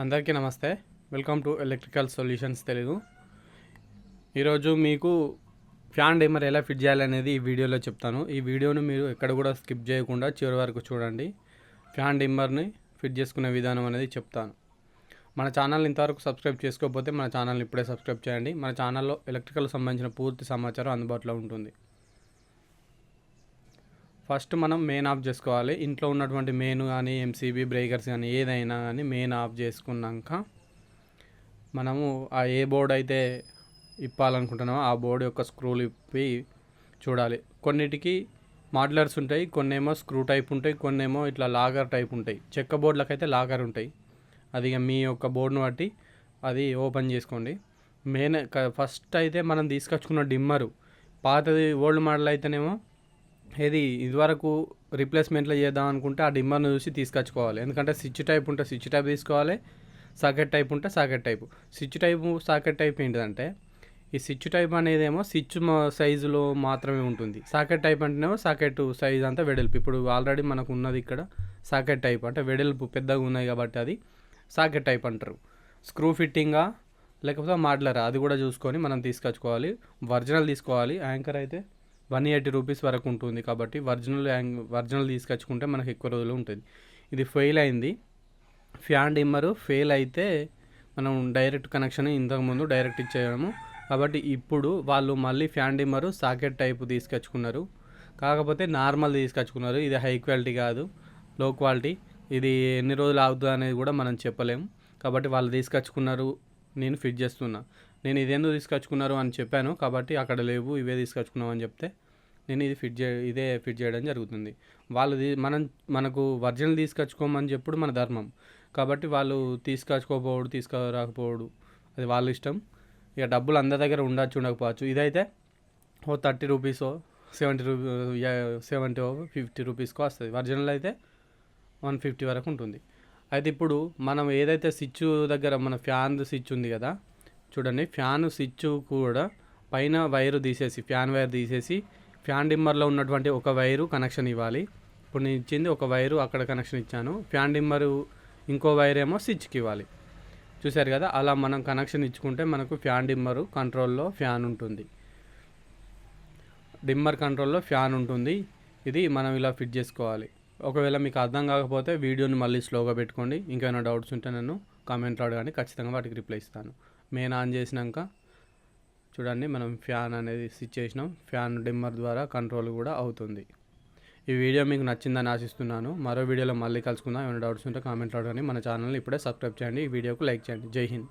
అందరికీ నమస్తే. Welcome to electrical solutions Telugu ఈరోజు మీకు ఫ్యాన్ డైమర్ ఎలా ఫిట్ చేయాలనేది ఈ వీడియోలో చెప్తాను. ఈ వీడియోను మీరు ఎక్కడ కూడా స్కిప్ చేయకుండా చివరి వరకు చూడండి. ఫ్యాన్ డిమ్మర్ని ఫిట్ చేసుకునే విధానం అనేది చెప్తాను. మన ఛానల్ ఇంతవరకు సబ్స్క్రైబ్ చేసుకోకపోతే మన ఛానల్ని ఇప్పుడే సబ్స్క్రైబ్ చేయండి. మన ఛానల్లో ఎలక్ట్రికల్ సంబంధించిన పూర్తి సమాచారం అందుబాటులో ఉంటుంది. ఫస్ట్ మనం మెయిన్ ఆఫ్ చేసుకోవాలి. ఇంట్లో ఉన్నటువంటి మెయిన్ కానీ ఎంసీబీ బ్రేకర్స్ కానీ ఏదైనా కానీ మెయిన్ ఆఫ్ చేసుకున్నాక మనము ఆ ఏ బోర్డు అయితే ఇప్పాలనుకుంటున్నామో ఆ బోర్డు యొక్క స్క్రూలు ఇప్పి చూడాలి. కొన్నిటికి మాడ్లర్స్ ఉంటాయి కొన్నేమో స్క్రూ టైప్ ఉంటాయి కొన్నేమో ఇట్లా లాగర్ టైప్ ఉంటాయి. చెక్క బోర్డులకైతే లాగర్ ఉంటాయి. అది మీ యొక్క బోర్డును బట్టి అది ఓపెన్ చేసుకోండి. మెయిన్ ఫస్ట్ అయితే మనం తీసుకొచ్చుకున్న డిమ్మరు పాతది ఓల్డ్ మోడల్ అయితేనేమో ఏది ఇదివరకు రీప్లేస్మెంట్లో చేద్దాం అనుకుంటే ఆ డిమ్మర్ను చూసి తీసుకొచ్చుకోవాలి. ఎందుకంటే స్విచ్ టైప్ ఉంటే స్విచ్ టైప్ తీసుకోవాలి సాకెట్ టైప్ ఉంటే socket type switch type socket type ఏంటిదంటే ఈ స్విచ్ టైప్ అనేదేమో స్విచ్ సైజులో మాత్రమే ఉంటుంది. సాకెట్ టైప్ అంటేనేమో సాకెట్ సైజ్ అంతా వెడల్పు. ఇప్పుడు ఆల్రెడీ మనకు ఉన్నది ఇక్కడ సాకెట్ టైప్ అంటే వెడల్పు పెద్దగా ఉన్నాయి కాబట్టి అది సాకెట్ టైప్ అంటారు. స్క్రూ ఫిట్టింగా లేకపోతే మాడ్లరా అది కూడా చూసుకొని మనం తీసుకొచ్చుకోవాలి. ఒరిజినల్ తీసుకోవాలి. యాంకర్ అయితే వన్ ఎయిటీ రూపీస్ వరకు ఉంటుంది కాబట్టి ఒరిజినల్ యాంగ్ ఒరిజినల్ తీసుకొచ్చుకుంటే మనకి ఎక్కువ రోజులు ఉంటుంది. ఇది ఫెయిల్ అయింది. ఫ్యాన్ డిమ్మరు ఫెయిల్ అయితే మనం డైరెక్ట్ కనెక్షన్ ఇంతకుముందు డైరెక్ట్ ఇచ్చేయము కాబట్టి ఇప్పుడు వాళ్ళు మళ్ళీ ఫ్యాన్ డిమ్మరు సాకెట్ టైపు తీసుకొచ్చుకున్నారు. కాకపోతే నార్మల్ తీసుకొచ్చుకున్నారు. ఇది హై క్వాలిటీ కాదు లో క్వాలిటీ. ఇది ఎన్ని రోజులు ఆగుతుంది అనేది కూడా మనం చెప్పలేము. కాబట్టి వాళ్ళు తీసుకొచ్చుకున్నారు నేను ఫిట్ చేస్తున్నా. నేను ఇదేందో తీసుకొచ్చుకున్నారు అని చెప్పాను. కాబట్టి అక్కడ లేవు ఇవే తీసుకొచ్చుకున్నాం అని చెప్తే నేను ఇది ఫిట్ చే ఇదే ఫిట్ చేయడం జరుగుతుంది. వాళ్ళది మనం మనకు ఒరిజినల్ తీసుకొచ్చుకోమని చెప్పుడు మన ధర్మం. కాబట్టి వాళ్ళు తీసుకొచ్చుకోపోవడు తీసుకురాకపోవడు అది వాళ్ళ ఇష్టం. ఇక డబ్బులు అందరి దగ్గర ఉండొచ్చు ఉండకపోవచ్చు. ఇదైతే ఓ థర్టీ రూపీసో సెవెంటీ రూపీ సెవెంటీ ఫిఫ్టీ రూపీస్కో వస్తుంది. ఒరిజినల్ అయితే వన్ ఫిఫ్టీ వరకు ఉంటుంది. అయితే ఇప్పుడు మనం ఏదైతే స్విచ్ దగ్గర మన ఫ్యాన్ స్విచ్ ఉంది కదా చూడండి ఫ్యాన్ స్విచ్ కూడా పైన వైరు తీసేసి ఫ్యాన్ వైర్ తీసేసి ఫ్యాన్ డిమ్మర్లో ఉన్నటువంటి ఒక వైరు కనెక్షన్ ఇవ్వాలి. ఇప్పుడు నేను ఇచ్చింది ఒక వైరు అక్కడ కనెక్షన్ ఇచ్చాను. ఫ్యాన్ డిమ్మరు ఇంకో వైర్ ఏమో స్విచ్కి ఇవ్వాలి. చూశారు కదా అలా మనం కనెక్షన్ ఇచ్చుకుంటే మనకు ఫ్యాన్ డిమ్మరు కంట్రోల్లో ఫ్యాన్ ఉంటుంది. డిమ్మర్ కంట్రోల్లో ఫ్యాన్ ఉంటుంది. ఇది మనం ఇలా ఫిట్ చేసుకోవాలి. ఒకవేళ మీకు అర్థం కాకపోతే వీడియోని మళ్ళీ స్లోగా పెట్టుకోండి. ఇంకేమైనా డౌట్స్ ఉంటే నన్ను కామెంట్లో అడగండి. ఖచ్చితంగా వాటికి రిప్లై ఇస్తాను. మెయిన్ ఆన్ చేసినాక చూడండి మనం ఫ్యాన్ అనేది స్విచ్ చేసినాం. ఫ్యాన్ డిమ్మర్ ద్వారా కంట్రోల్ కూడా అవుతుంది. ఈ వీడియో మీకు నచ్చిందని ఆశిస్తున్నాను. మరో వీడియోలో మళ్ళీ కలుసుకుందాం. ఏమైనా డౌట్స్ ఉంటే కామెంట్లో అడగండి. మన ఛానల్ని ఇప్పుడే సబ్స్క్రైబ్ చేయండి. ఈ వీడియోకు లైక్ చేయండి. జై హింద్.